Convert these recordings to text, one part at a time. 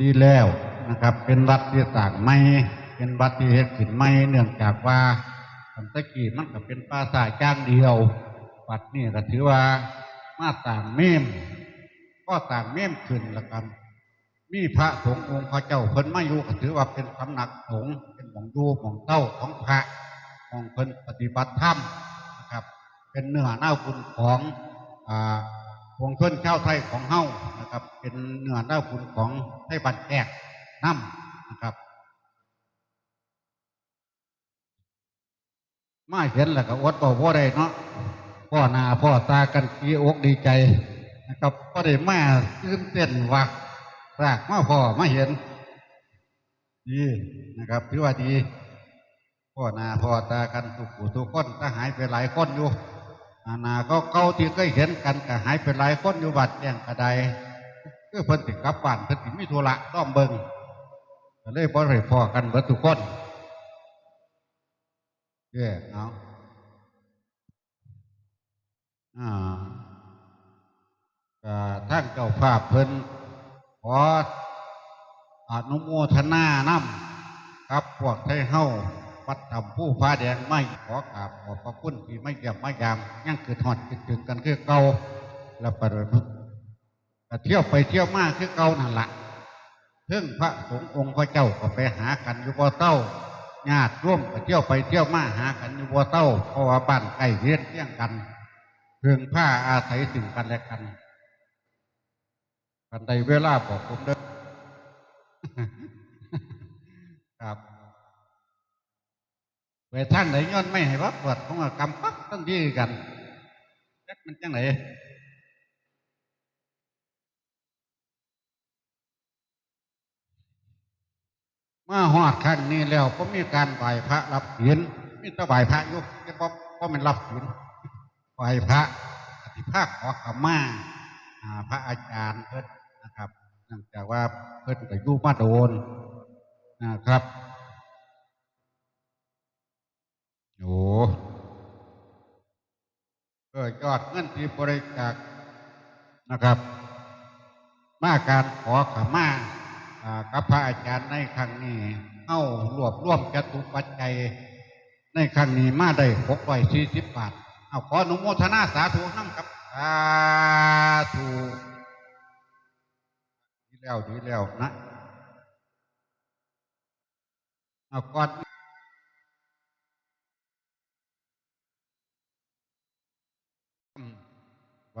ดีแล้วนะครับ เป็นวัดที่ต่างไม่ เป็นวัดที่เฮ็ดขึ้นไม่เนื่องจากว่าสันตะกี้มันก็เป็นปราสาทจ้างเดียววัดนี่ก็ถือว่ามาต่างเมมก็ต่างเมมขึ้นล้วกันมีพระสงฆ์องค์พระเจ้าเพิ่นมาอยู่ก็ถือว่าเป็นสำนักสงฆ์เป็นหมองอยู่หมองเต้าของพระของเพิ่นปฏิบัติธรรมนะครับ เป็นเนื้อหน้าบุญของอ่า วงชนชาวไทยของเฮ้านะครับ เป็นเนื้อหน้าบุญของไทยบันแอกน้ำนะครับ มาเห็นแล้วก็อดบอกว่าได้เนาะพ่อหนาพ่อตากันดีอกดีใจนะครับก็ได้มาตื่นเต้นว่ารากมาพ่อมาเห็นดีนะครับถือว่าดีพ่อหนาพ่อตากันทุกผู้ทุกคนก็หายไปหลายคนอยู่ อานาก็เก่าที่เคยเห็นกันก็หายไปหลายคนอยู่บัดแย่งกระไดคือเพิ่นติกลับบ้านเพิ่นติมีธุระต้องเบิงก็เลยบ่ได้พอกันเบิดทุกคนเด้อเอาอ่าก็ทางเจ้าภาพเพิ่นขออนุโมทนานำครับพวกไทยเฮา วัดทำผู้ฟ้าแดงไม่ขอกราบขอบพระคุณที่ไม่เยี่ยมไม่ยามยังคือทอดคิดถึงกันคือเก่าและประดิมก็เที่ยวไปเที่ยวมาคือเก่านั่นละเพิ่งพระสงฆ์องค์พระเจ้าก็ไปหากันอยู่บ่อเต้าญาติร่วมก็เที่ยวไปเที่ยวมาหากันอยู่บ่อเต้าเพราะว่าบ้านใกล้เรียนเที่ยงกันเพิ่งผ้าอาศัยสิ่งกันและกันกันใดเวลาบอกผมเด้อครับ ท่างไหนย้อนไม่ให้วัดปวดของกำปั๊บต้องดีกันจักมันจังไหนมาหอดข้างนี้แล้วก็มีการไหวพระรับศีลมีต่ไหวพระยุกจะบอกก็มันรับศีลไหวพระอธิภาคขอขมา่าพระอาจารย์เพิ่นนะครับเนื่องจากว่าเพิ่นก็อยู่มาโดนนะครับ โอ้เออ ยอดเงินที่บริจาคนะครับ มาการขอขมาอ่ากับพระอาจารย์ในครั้งนี้เข้ารวบรวมจตุปัจจัย ในครั้งนี้มาได้หกร้อยสี่สิบบาท เอาขออนุโมทนาสาธุน้ำครับสาธุดีแล้วดีแล้วนะเอาก่อน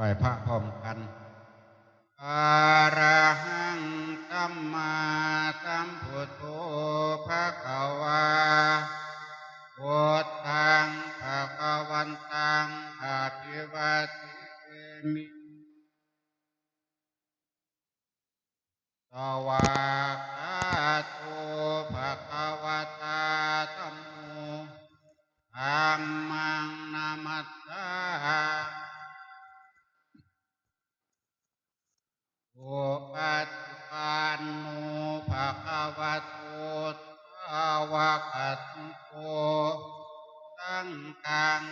ไหวพระพร้อมกันอาระหังสัมมาสัมพุทโธภะคะวาพุทธังภะคะวันตังอาภิวาเทมิสวา ตสาวกัตโตสังกัง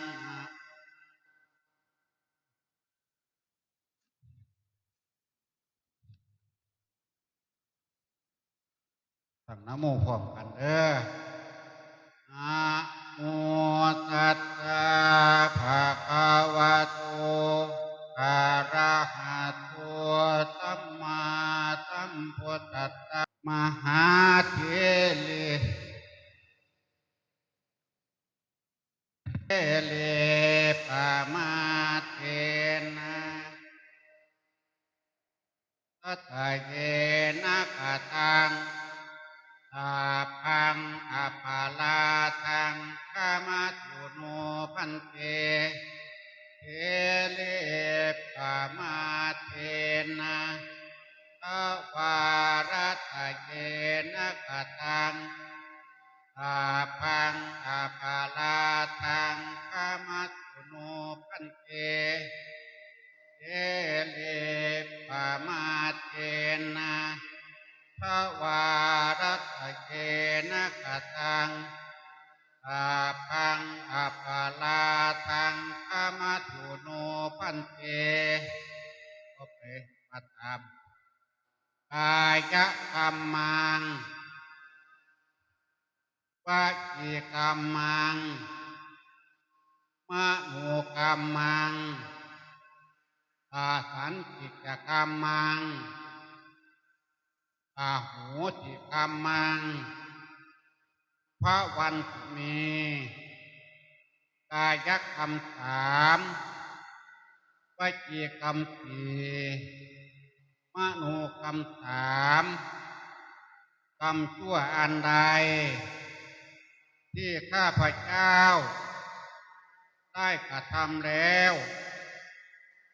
ตั้งนโมพร้อมกันเด้อ เลปะมาเทนะตัทเยนะกตังตาพังอภาลาทังขามาตุโนพันเตเทเลปามาเทนะตวารัตเยนะกตังตาพังอาตามภกายกรรมังวจีกรรมังมโนกรรมังอาสันติกกรรมังอาหูติกรรมังพระวันตุเมีกายกรรมสามวจีกรรมสี่ มโนกรรมสามกรรมชั่วอันใด ที่ข้าพเจ้า ได้กระทำแล้ว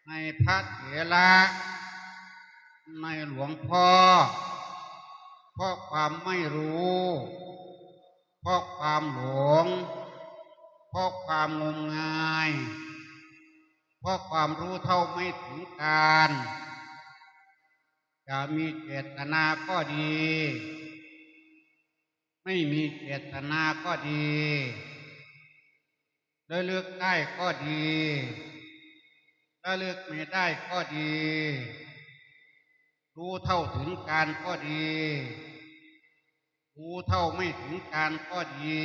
ในพระเถระในหลวงพ่อเพราะความไม่รู้เพราะความหลงเพราะความงมงายเพราะความรู้เท่าไม่ถึงการ จะมีเจตนาก็ดี ไม่มีเจตนาก็ดีได้เลือกได้ก็ดีถ้าเลือกไม่ได้ก็ดี รู้เท่าถึงการก็ดี รู้เท่าไม่ถึงการก็ดี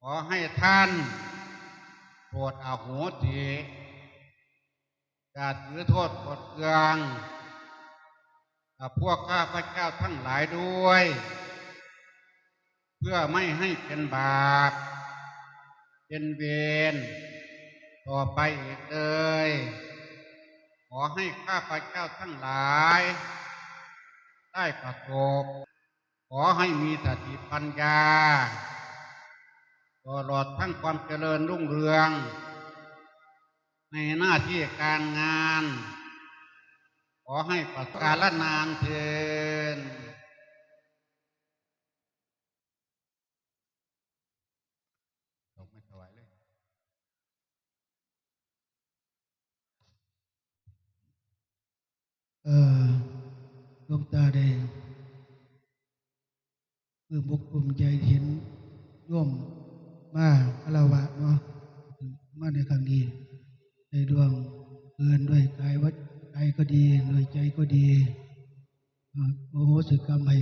ขอให้ท่านโปรดอาโหสิ อย่าถือโทษกดเคืองกับพวกข้าพระเจ้าทั้งหลายด้วย เพื่อไม่ให้เป็นบาป เป็นเวรต่อไปอีกเลย ขอให้ข้าพเจ้าทั้งหลาย ได้ประสบขอให้มีสติปัญญาตลอดทั้งความเจริญรุ่งเรือง ในหน้าที่การงาน ขอให้ประกาศนานเทินดอกไม่ถวายเลยเออลงตาได้เพื่อบุกภูมิใจเห็นโย่อมมาคารวะเนาะมาในครั้งนี้ ในดวงเกินด้วยกายวัดกายก็ดีด้วยใจก็ดีโอ้โหสึกรรมให้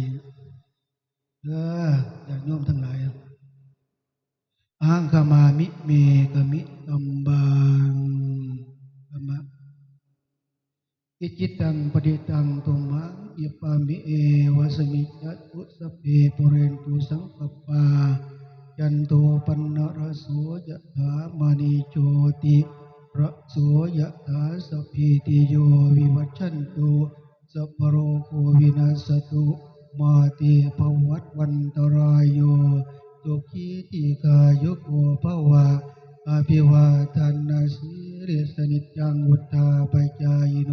เด้อญาติโยมทั้งหลายอ้างขมามิเมกมิตัมบังขมะอิจิตังปฏิตังตุมังยิปามิเอวสมิจัตุสเพปุเรนตุสังกปปายันโตปันนรโสยะถามณีโจติ พระโสยะถาสพพิติโยวิวัชชันตุสัพโรโควินาสตุมาติภวัตวันตรายโยจุขีติกายุโกภวะอภิวาทานาสิริสนิจจังวุฒาปจายโน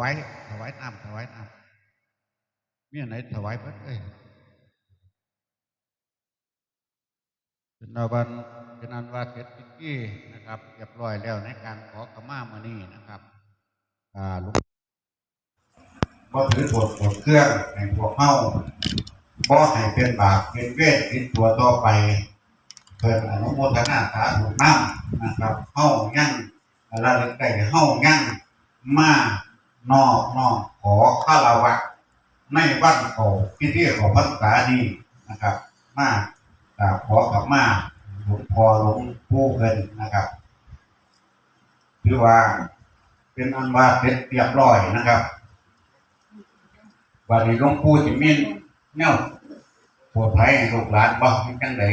วายถวายน้ำถวายน้ำมีอันไหนถวายเพิ่นเอ้ยเป็นวันเป็นอันว่าเสร็จพิธีนะครับเรียบร้อยแล้วในการขอขมามานี่นะครับอ่าลุงบ่ถือโทษโกดเครื่องให้พวกเฮาบ่ให้เป็นบาปเป็นเวรเป็นตัวต่อไปเพิ่นอนุโมทนาสาธุน้ำนะครับเฮายั่งระลึกได้เฮายั่งมา นอกนอกขอคารวะในวันเขาพิธีของพรรษานี้นะครับ มากราบขอกับมาหลวงพ่อหลวงปู่เพิ่นนะครับถือว่าเป็นอันว่าเสร็จเรียบร้อยนะครับวันนี้หลวงปู่สิมีแนวโปรดภัยให้ลูกหลานบ่มีจังได